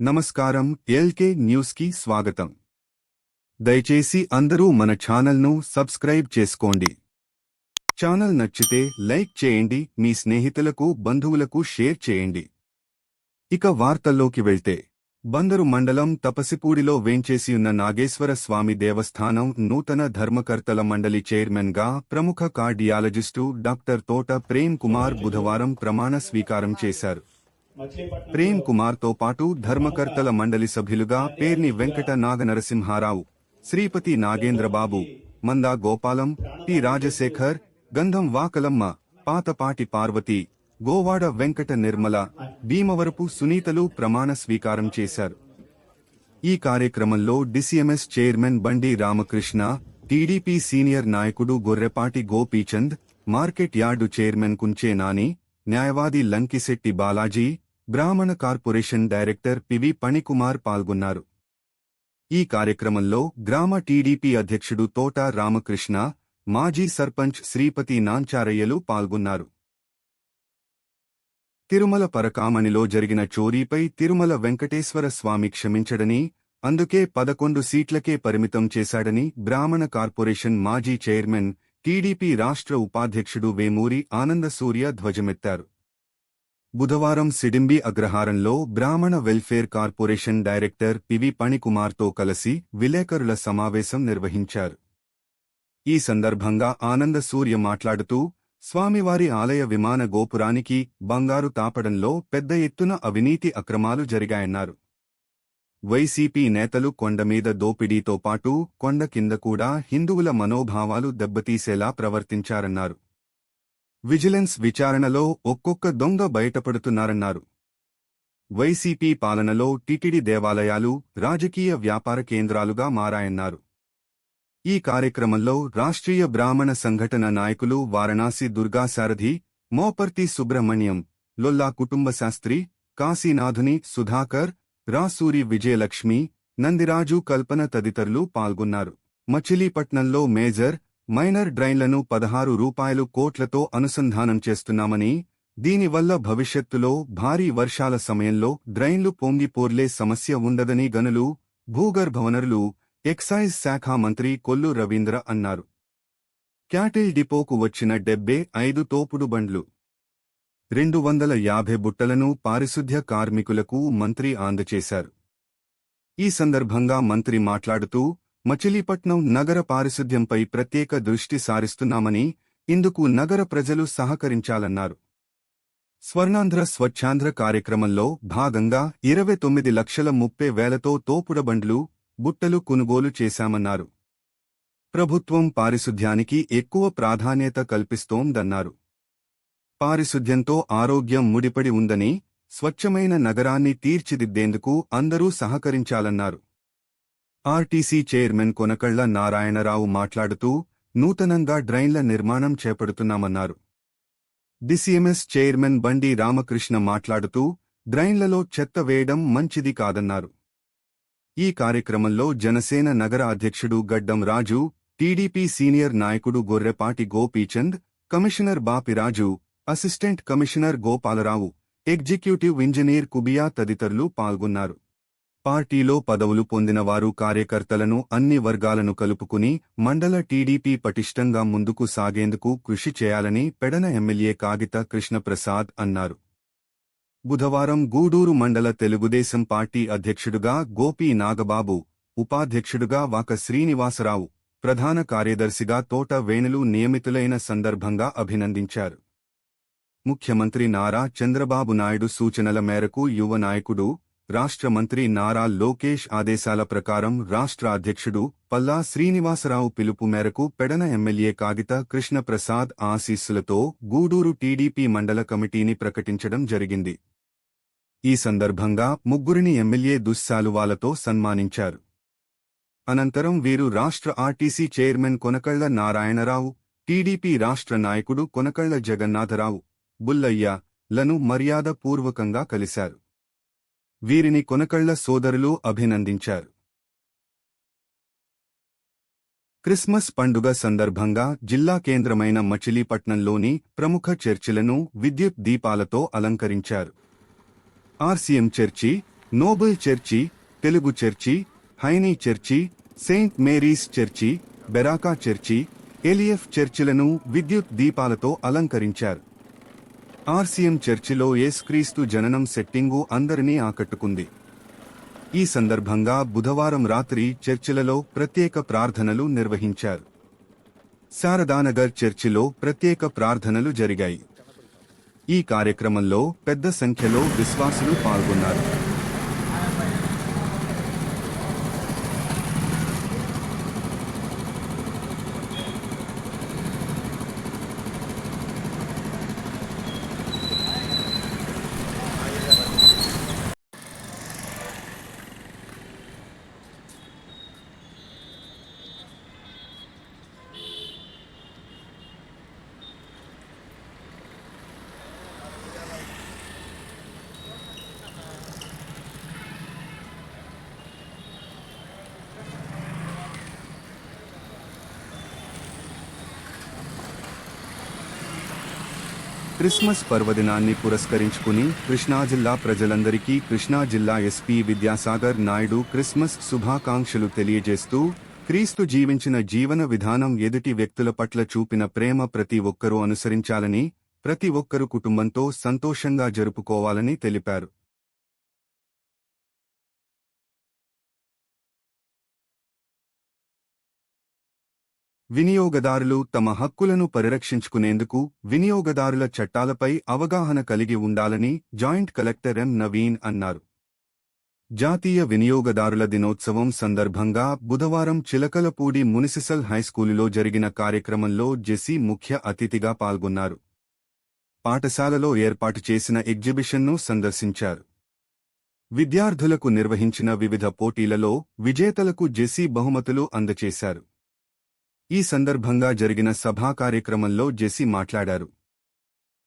నమస్కారం ఎల్కే న్యూస్కి స్వాగతం. దయచేసి అందరూ మన ఛానల్ను సబ్స్క్రైబ్ చేసుకోండి. ఛానల్ నచ్చితే లైక్ చేయండి మీ స్నేహితులకు బంధువులకు షేర్ చేయండి. ఇక వార్తల్లోకి వెళ్తే బందరు మండలం తపసిపూడిలో వేంచేసియున్న నాగేశ్వర స్వామి దేవస్థానం నూతన ధర్మకర్తల మండలి చైర్మన్గా ప్రముఖ కార్డియాలజిస్టు డాక్టర్ తోట ప్రేమ్ కుమార్ బుధవారం ప్రమాణ స్వీకారం చేశారు. ప్రేమ్ కుమార్తో పాటు ధర్మకర్తల మండలి సభ్యులుగా పేర్ని వెంకట నాగనరసింహారావు శ్రీపతి నాగేంద్రబాబు మందా గోపాలం పి రాజశేఖర్ గంధం వాకలమ్మ పాతపాటి పార్వతి గోవాడ వెంకట నిర్మల భీమవరపు సునీతలు ప్రమాణ స్వీకారం చేశారు. ఈ కార్యక్రమంలో డిసిఎంఎస్ చైర్మన్ బండి రామకృష్ణ టీడీపీ సీనియర్ నాయకుడు Gorrepati Gopichand market yard chairman Kunche Nani న్యాయవాది లంకిశెట్టి బాలాజీ బ్రాహ్మణ కార్పొరేషన్ డైరెక్టర్ పివి పణికుమార్ పాల్గొన్నారు. ఈ కార్యక్రమంలో గ్రామ టీడీపీ అధ్యక్షుడు తోట రామకృష్ణ మాజీ సర్పంచ్ శ్రీపతి నాంచారయ్యలు పాల్గొన్నారు. తిరుమల పరకామణిలో జరిగిన చోరీపై తిరుమల వెంకటేశ్వర స్వామి క్షమించడని అందుకే పదకొండు సీట్లకే పరిమితం చేశాడని బ్రాహ్మణ కార్పొరేషన్ మాజీ చైర్మన్ టీడీపీ రాష్ట్ర ఉపాధ్యక్షుడు వేమూరి ఆనందసూర్య ధ్వజమెత్తారు. బుధవారం సిడింబి అగ్రహారంలో Brahmana welfare corporation director PV పణికుమార్తో కలిసి విలేకరుల సమావేశం నిర్వహించారు. ఈ సందర్భంగా ఆనంద సూర్య మాట్లాడుతూ స్వామివారి ఆలయ విమాన గోపురానికి బంగారు తాపడంలో పెద్ద ఎత్తున అవినీతి అక్రమాలు జరిగాయన్నారు. వైసీపీ నేతలు కొండమీద దోపిడీతో పాటు కొండ కింద కూడా హిందువుల మనోభావాలు దెబ్బతీసేలా ప్రవర్తించారన్నారు. విజిలెన్స్ విచారణలో ఒక్కొక్క దొంగ బయటపడుతున్నారన్నారు. వైసీపీ పాలనలో టిటిడి దేవాలయాలు రాజకీయ వ్యాపార కేంద్రాలుగా మారాయన్నారు. ఈ కార్యక్రమంలో రాష్ట్రీయ బ్రాహ్మణ సంఘటన నాయకులు వారణాసి దుర్గాసారథి మోపర్తి సుబ్రహ్మణ్యం లొల్లా కుటుంబ శాస్త్రి కాశీనాథుని సుధాకర్ రాసూరి విజయలక్ష్మి నందిరాజు కల్పన తదితరులు పాల్గొన్నారు. మచిలీపట్నంలో మేజర్ మైనర్ డ్రైన్లను పదహారు రూపాయలు కోట్లతో అనుసంధానం చేస్తున్నామని దీనివల్ల భవిష్యత్తులో భారీ వర్షాల సమయంలో డ్రైన్లు పొంగిపోర్లే సమస్య ఉండదని గనులు భూగర్భవనరులు ఎక్సైజ్ శాఖ మంత్రి కొల్లు రవీంద్ర అన్నారు. క్యాటిల్ డిపోకు వచ్చిన డెబ్బే ఐదు తోపుడు బండ్లు రెండు వందల యాభై బుట్టలను పారిశుద్ధ్య కార్మికులకు మంత్రి అందచేశారు ఈ సందర్భంగా మంత్రి మాట్లాడుతూ మచిలీపట్నం నగర పారిశుద్ధ్యంపై ప్రత్యేక దృష్టి సారిస్తున్నామని ఇందుకు నగర ప్రజలు సహకరించాలన్నారు. స్వర్ణాంధ్ర స్వచ్ఛాంధ్ర కార్యక్రమంలో భాగంగా ఇరవై తొమ్మిది లక్షల ముప్పై వేలతో తోపుడబండ్లు బుట్టలు కొనుగోలు చేశామన్నారు. ప్రభుత్వం పారిశుద్ధ్యానికి ఎక్కువ ప్రాధాన్యత కల్పిస్తోందన్నారు. పారిశుద్ధ్యంతో ఆరోగ్యం ముడిపడి ఉందని స్వచ్ఛమైన నగరాన్ని తీర్చిదిద్దేందుకు అందరూ సహకరించాలన్నారు. ఆర్టీసీ చైర్మన్ కొనకళ్ళ నారాయణరావు మాట్లాడుతూ నూతనంగా డ్రైన్ల నిర్మాణం చేపడుతున్నామన్నారు. డిసిఎంఎస్ చైర్మన్ బండి రామకృష్ణ మాట్లాడుతూ డ్రైన్లలో చెత్త వేయడం మంచిది కాదన్నారు. ఈ కార్యక్రమంలో జనసేన నగర అధ్యక్షుడు గడ్డం రాజు టీడీపీ సీనియర్ నాయకుడు Gorrepati Gopichand commissioner Bapiraju assistant commissioner Gopalarao executive engineer Kubiya తదితరులు పాల్గొన్నారు. పార్టీలో పదవులు పొందినవారు కార్యకర్తలను అన్ని వర్గాలను కలుపుకుని మండల టీడీపీ పటిష్టంగా ముందుకు సాగేందుకు కృషి చేయాలని పెడన ఎమ్మెల్యే కాగిత కృష్ణప్రసాద్ అన్నారు. బుధవారం గూడూరు మండల తెలుగుదేశం పార్టీ అధ్యక్షుడుగా గోపీ నాగబాబు ఉపాధ్యక్షుడుగా వాక శ్రీనివాసరావు ప్రధాన కార్యదర్శిగా తోట వేణులు నియమితులైన సందర్భంగా అభినందించారు. ముఖ్యమంత్రి నారా చంద్రబాబు నాయుడు సూచనల మేరకు యువ నాయకుడు రాష్ట్ర మంత్రి నారా లోకేష్ ఆదేశాల ప్రకారం రాష్ట్ర అధ్యక్షుడు పల్లా శ్రీనివాసరావు పిలుపు మేరకు పెడన ఎమ్మెల్యే కాగిత కృష్ణప్రసాద్ ఆశీస్సులతో గూడూరు టీడీపీ మండల కమిటీని ప్రకటించడం జరిగింది. ఈ సందర్భంగా ముగ్గురిని ఎమ్మెల్యే దుశ్శాలువాలతో సన్మానించారు. అనంతరం వీరు రాష్ట్ర RTC chairman Konakalla Narayana Rao TDP రాష్ట్ర నాయకుడు కొనకళ్ళ జగన్నాథరావు బుల్లయ్య లను మర్యాదపూర్వకంగా కలిశారు. వీరిని కొనకళ్ళ సోదరులు అభినందించారు. క్రిస్మస్ పండుగ సందర్భంగా జిల్లా కేంద్రమైన మచిలీపట్నంలోని ప్రముఖ చర్చిలను విద్యుత్ దీపాలతో అలంకరించారు. RCM church noble church Telugu church high knee church saint Mary's church Beracah church ఎలియఫ్ చర్చిలను విద్యుత్ దీపాలతో అలంకరించారు. ఆర్సీఎం చర్చిలో ఏసుక్రీస్తు జననం సెట్టింగు అందరినీ ఆకట్టుకుంది. ఈ సందర్భంగా బుధవారం రాత్రి చర్చిలలో ప్రత్యేక ప్రార్థనలు నిర్వహించారు. శారదానగర్ చర్చిలో ప్రత్యేక ప్రార్థనలు జరిగాయి. ఈ కార్యక్రమంలో పెద్ద సంఖ్యలో విశ్వాసులు పాల్గొన్నారు. క్రిస్మస్ పర్వదినాన్ని పురస్కరించుకుని కృష్ణా జిల్లా ప్రజలందరికీ కృష్ణా జిల్లా ఎస్పీ విద్యాసాగర్ నాయుడు క్రిస్మస్ శుభాకాంక్షలు తెలియజేస్తూ క్రీస్తు జీవించిన జీవన విధానం ఎదుటి వ్యక్తుల పట్ల చూపిన ప్రేమ ప్రతి ఒక్కరూ అనుసరించాలని ప్రతి ఒక్కరు కుటుంబంతో సంతోషంగా జరుపుకోవాలని తెలిపారు. వినియోగదారులు తమ హక్కులను పరిరక్షించుకునేందుకు వినియోగదారుల చట్టాలపై అవగాహన కలిగి ఉండాలని జాయింట్ కలెక్టర్ ఎం. నవీన్ అన్నారు. జాతీయ వినియోగదారుల దినోత్సవం సందర్భంగా బుధవారం చిలకలపూడి మునిసిసల్ హైస్కూలులో జరిగిన కార్యక్రమంలో జెసి ముఖ్య అతిథిగా పాల్గొన్నారు. పాఠశాలలో ఏర్పాటు చేసిన ఎగ్జిబిషన్ను సందర్శించారు. విద్యార్థులకు నిర్వహించిన వివిధ పోటీలలో విజేతలకు జెసి బహుమతులు అందచేశారు ఈ సందర్భంగా జరిగిన సభా కార్యక్రమంలో జెసి మాట్లాడారు.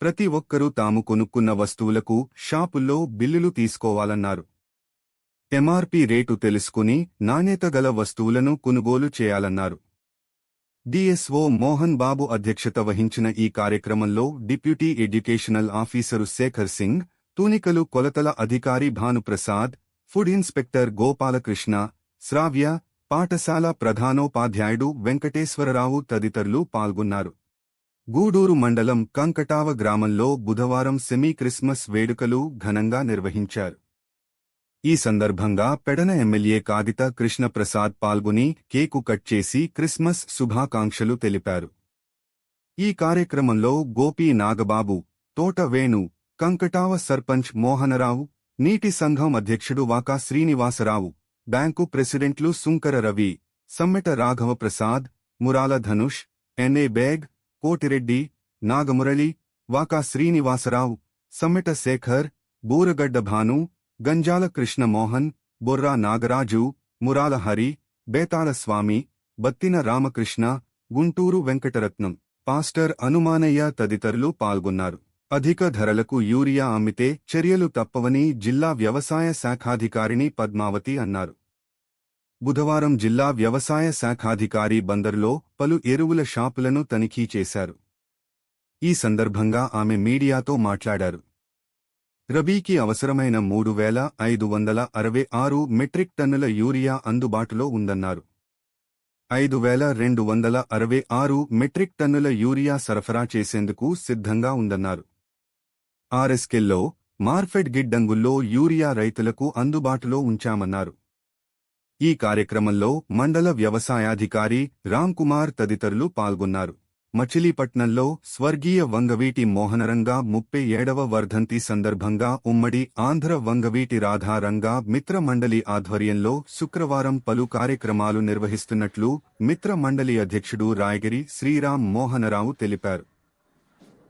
ప్రతి ఒక్కరూ తాము కొనుక్కున్న వస్తువులకు షాపుల్లో బిల్లులు తీసుకోవాలన్నారు. ఎంఆర్పి రేటు తెలుసుకుని నాణ్యత గల వస్తువులను కొనుగోలు చేయాలన్నారు. డిఎస్ఓ మోహన్ బాబు అధ్యక్షత వహించిన ఈ కార్యక్రమంలో deputy educational officer Shekar Singh తూనికలు కొలతల అధికారి భానుప్రసాద్ ఫుడ్ ఇన్స్పెక్టర్ గోపాలకృష్ణ శ్రావ్య పాఠశాల ప్రధానోపాధ్యాయుడు వెంకటేశ్వరరావు తదితరులు పాల్గొన్నారు. గూడూరు మండలం కంకటావ గ్రామంలో బుధవారం సెమీ క్రిస్మస్ వేడుకలు ఘనంగా నిర్వహించారు. ఈ సందర్భంగా పెడన ఎమ్మెల్యే కాగిత కృష్ణప్రసాద్ పాల్గొని కేకు కట్ చేసి క్రిస్మస్ శుభాకాంక్షలు తెలిపారు. ఈ కార్యక్రమంలో గోపి నాగబాబు తోట వేణు కంకటావ సర్పంచ్ మోహనరావు నీటి సంఘం అధ్యక్షుడు వాకా శ్రీనివాసరావు బ్యాంకు ప్రెసిడెంట్లు Sunkara Ravi Sammeta Raghava Prasad Murala Dhanush N A Baig Kotireddy Nagamurali Vaka Srinivasarao Sammeta Sekhar Buragadda Bhanu Ganjala Krishnamohan Borra Nagaraju Murala Hari Betala Swamy Battina Ramakrishna Guntur Venkataratnam pastor Anumanayya తదితరులు పాల్గొన్నారు. అధిక ధరలకు urea అమ్మితే చర్యలు తప్పవని జిల్లా వ్యవసాయ శాఖాధికారిణి పద్మావతి అన్నారు. బుధవారం జిల్లా వ్యవసాయ శాఖాధికారి బందరులో పలు ఎరువుల షాపులను తనిఖీ చేశారు. ఈ సందర్భంగా ఆమె మీడియాతో మాట్లాడారు. రబీకి అవసరమైన మూడు వేల ఐదు వందల అరవై ఆరు మెట్రిక్ టన్నుల యూరియా అందుబాటులో ఉందన్నారు. ఐదు వేల రెండు వందల అరవై ఆరు మెట్రిక్ టన్నుల యూరియా సరఫరా చేసేందుకు సిద్ధంగా ఉందన్నారు. ఆర్ఎస్కెల్లో మార్ఫెడ్ గిడ్డంగుల్లో యూరియా రైతులకు అందుబాటులో ఉంచామన్నారు. ఈ కార్యక్రమంలో మండల వ్యవసాయాధికారి రామ్కుమార్ తదితరులు పాల్గొన్నారు. మచిలీపట్నంలో స్వర్గీయ వంగవీటి మోహనరంగా ముప్పై ఏడవ వర్ధంతి సందర్భంగా ఉమ్మడి ఆంధ్ర వంగవీటి రాధారంగా మిత్ర మండలి ఆధ్వర్యంలో శుక్రవారం పలు కార్యక్రమాలు నిర్వహిస్తున్నట్లు మిత్ర మండలి అధ్యక్షుడు రాయగిరి శ్రీరామ్ మోహనరావు తెలిపారు.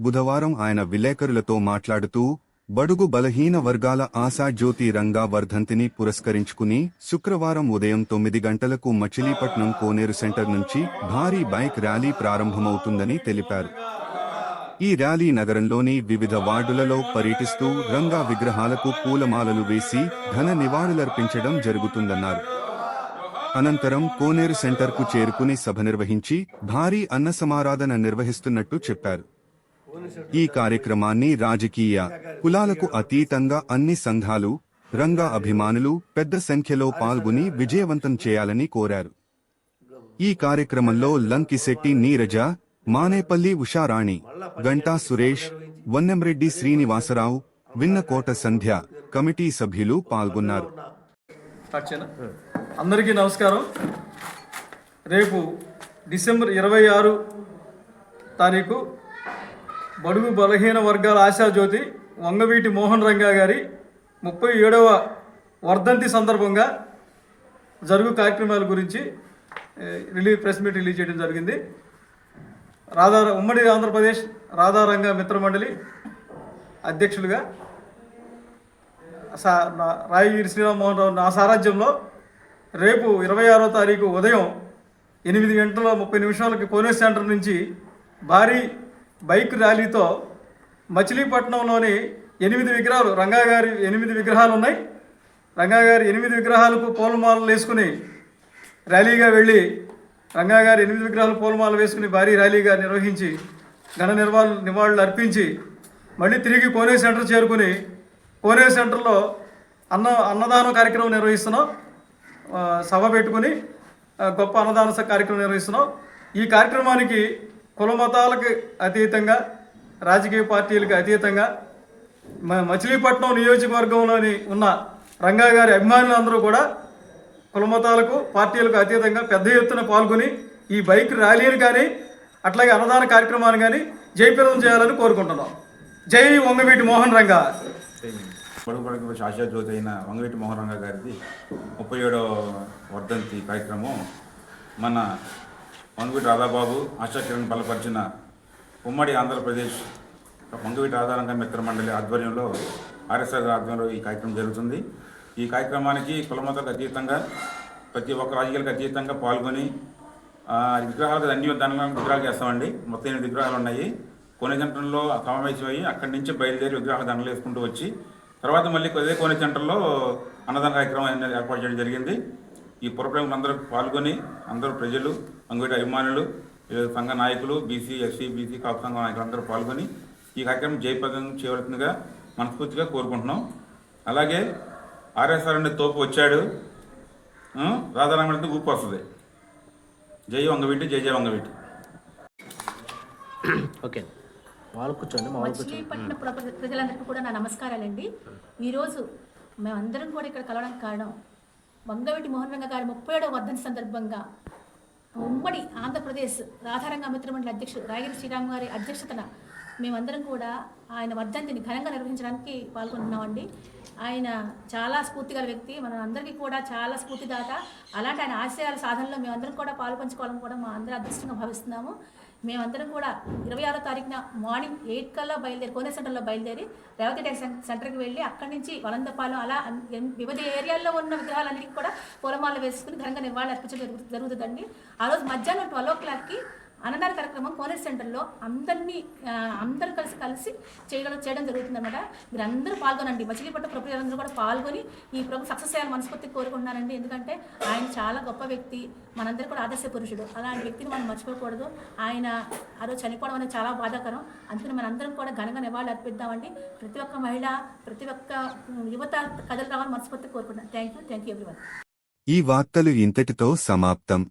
బుధవారం ఆయన విలేకరులతో మాట్లాడుతూ బడుగు బలహీన వర్గాల ఆశాజ్యోతి రంగా వర్ధంతిని పురస్కరించుకుని శుక్రవారం ఉదయం తొమ్మిది గంటలకు మచిలీపట్నం కోనేరు సెంటర్ నుంచి భారీ బైక్ ర్యాలీ ప్రారంభమవుతుందని తెలిపారు. ఈ ర్యాలీ నగరంలోని వివిధ వార్డులలో పర్యటిస్తూ రంగా విగ్రహాలకు పూలమాలలు వేసి ఘన నివాళులర్పించడం జరుగుతుందన్నారు. అనంతరం కోనేరు సెంటర్కు చేరుకుని సభ నిర్వహించి భారీ అన్న సమారాధన నిర్వహిస్తున్నట్టు చెప్పారు. ఈ కార్యక్రమాన్ని రాజకీయ కులాలకు అతీతంగా అన్ని సంఘాలు రంగా అభిమానులు పెద్ద సంఖ్యలో పాల్గొని విజయవంతం చేయాలని కోరారు. ఈ కార్యక్రమంలో లంకిశెట్టి నీరజ మానేపల్లి ఉషారాణి గంటా సురేష్ వన్నెంరెడ్డి శ్రీనివాసరావు విన్నకోట సంధ్య కమిటీ సభ్యులు పాల్గొన్నారు. అందరికీ నమస్కారం. రేపు డిసెంబర్ ఇరవై ఆరు తారీఖు బడుగు బలహీన వర్గాల ఆశాజ్యోతి వంగవీటి మోహన్ రంగా గారి ముప్పై ఏడవ వర్ధంతి సందర్భంగా జరుగు కార్యక్రమాల గురించి ఏ, రిలీజ్ ప్రెస్ మీట్ రిలీజ్ చేయడం జరిగింది. రాధా ఉమ్మడి ఆంధ్రప్రదేశ్ రాధారంగ మిత్రమండలి అధ్యక్షులుగా సా నా- రాయగిరి శ్రీరామ్మోహన్ రావు నా సారథ్యంలో రేపు ఇరవై ఆరో తారీఖు ఉదయం ఎనిమిది గంటల ముప్పై నిమిషాలకి కోనేరు సెంటర్ నుంచి భారీ బైక్ ర్యాలీతో మచిలీపట్నంలోని ఎనిమిది విగ్రహాలు రంగా గారి ఎనిమిది విగ్రహాలు ఉన్నాయి. రంగా గారి ఎనిమిది విగ్రహాలకు పూలమాలలు వేసుకుని ర్యాలీగా వెళ్ళి రంగా గారి ఎనిమిది విగ్రహాలు పూలమాల వేసుకుని భారీ ర్యాలీగా నిర్వహించి ఘన నిర్వాహ నివాళులు అర్పించి మళ్ళీ తిరిగి కోనే సెంటర్ చేరుకుని కోనే సెంటర్లో అన్న అన్నదానం కార్యక్రమం నిర్వహిస్తున్నాం. సభ పెట్టుకుని గొప్ప అన్నదాన కార్యక్రమం నిర్వహిస్తున్నాం. ఈ కార్యక్రమానికి కుల మతాలకు అతీతంగా రాజకీయ పార్టీలకు అతీతంగా మచిలీపట్నం నియోజకవర్గంలోని ఉన్న రంగా గారి అభిమానులందరూ కూడా కులమతాలకు పార్టీలకు అతీతంగా పెద్ద ఎత్తున పాల్గొని ఈ బైక్ ర్యాలీని కానీ అట్లాగే అన్నదాన కార్యక్రమాన్ని కానీ జయప్రదం చేయాలని కోరుకుంటున్నాం. జై వంగవీటి మోహన్ రంగా. పొడుగు శాశ్వత అయిన వంగవీటి మోహన్ రంగా గారిది ముప్పై ఏడవ వర్ధంతి కార్యక్రమం మన వంగవీటి రాధాబాబు ఆశాకిరణ్ బలపరిచిన ఉమ్మడి ఆంధ్రప్రదేశ్ వంగవీటి ఆధారంగా మిత్ర మండలి ఆధ్వర్యంలో ఆర్ఎస్ఆర్ ఆధ్వర్యంలో ఈ కార్యక్రమం జరుగుతుంది. ఈ కార్యక్రమానికి కులమతలకు అతీతంగా ప్రతి ఒక్క రాజకీయాలకు అతీతంగా పాల్గొని విగ్రహాలకు అన్ని దానిలో విగ్రహాలు చేస్తామండి. మొత్తం ఎనిమిది విగ్రహాలు ఉన్నాయి. కోనే సెంటర్లో అక్కడి నుంచి బయలుదేరి విగ్రహాలు దండలు వేసుకుంటూ వచ్చి తర్వాత మళ్ళీ అదే కోన సెంటర్లో అన్నదాన కార్యక్రమం ఏర్పాటు చేయడం జరిగింది. ఈ పురప్రేమలు అందరూ పాల్గొని అందరూ ప్రజలు అంగడి అభిమానులు వివిధ సంఘ నాయకులు బీసీ ఎస్సీ బీసీ కాపు సంఘ నాయకులు అందరూ పాల్గొని ఈ కార్యక్రమం జయప్రదం చేయవలసిందిగా మనస్ఫూర్తిగా కోరుకుంటున్నాం. అలాగే ఆర్ఎస్ఆర్ అనే తోపు వచ్చాడు. ఆ, రాధారామణితో ఊపు వస్తుంది. జై వంగవీటి జై జై వంగవీటి. ఓకే. వాళ్ళు కూర్చోండి మచిలీపట్నం ప్రజలందరికీ కూడా నా నమస్కారాలండి. ఈరోజు మేమందరం కూడా ఇక్కడ కలవడానికి కారణం వంగవీటి మోహన్ రంగ గారి ముప్పై ఏడవ వర్ధంతి సందర్భంగా ఉమ్మడి ఆంధ్రప్రదేశ్ రాధారంగా మిత్రమండలి అధ్యక్షుడు రాయగిరి శ్రీరామ్ గారి అధ్యక్షతన మేమందరం కూడా ఆయన వర్ధంతిని ఘనంగా నిర్వహించడానికి పాల్గొంటున్నామండి ఆయన చాలా స్ఫూర్తి గల వ్యక్తి మన అందరికీ కూడా చాలా స్ఫూర్తిదాత. అలాంటి ఆయన ఆశయాల సాధనలో మేమందరం కూడా పాల్పంచుకోవాలని కూడా మా అందరి అదృష్టంగా భావిస్తున్నాము. మేమందరం కూడా ఇరవై ఆరో తారీఖున మార్నింగ్ ఎయిట్ కల్లా బయలుదేరి కోనే సెంటర్లో బయలుదేరి రేవతి టెక్ సెంటర్కి వెళ్ళి అక్కడి నుంచి వలందపాలెం అలా వివిధ ఏరియాల్లో ఉన్న విగ్రహాలన్నిటికీ కూడా పూలమాల వేసుకుని ఘనంగా నివాళులు అర్పించడం జరుగు- జరుగుతుందండి. ఆ రోజు మధ్యాహ్నం ట్వెల్వ్ ఓ క్లాక్కి అన్నదాన కార్యక్రమం కోనేరు సెంటర్లో అందరినీ అందరూ కలిసి కలిసి చేయడం చేయడం జరుగుతుందన్నమాట. మీరు అందరూ పాల్గొనండి. మచిలీపట్నం ప్రజలందరూ కూడా పాల్గొని ఈ ప్రభు సక్సెస్ చేయాలని మనస్ఫూర్తి కోరుకుంటున్నానండి ఎందుకంటే ఆయన చాలా గొప్ప వ్యక్తి మనందరూ కూడా ఆదర్శ పురుషుడు. అలాంటి వ్యక్తిని మనం మర్చిపోకూడదు. ఆయన ఆ రోజు చనిపోవడం అనేది చాలా బాధాకరం. అందుకని మనందరం కూడా ఘనంగా నివాళులు అర్పిద్దామండి. ప్రతి ఒక్క మహిళ ప్రతి ఒక్క యువత కథలు రావాలని మనస్ఫూర్తి కోరుకుంటున్నాను. Thank you. Thank you everyone. ఈ వార్తలు ఇంతటితో సమాప్తం.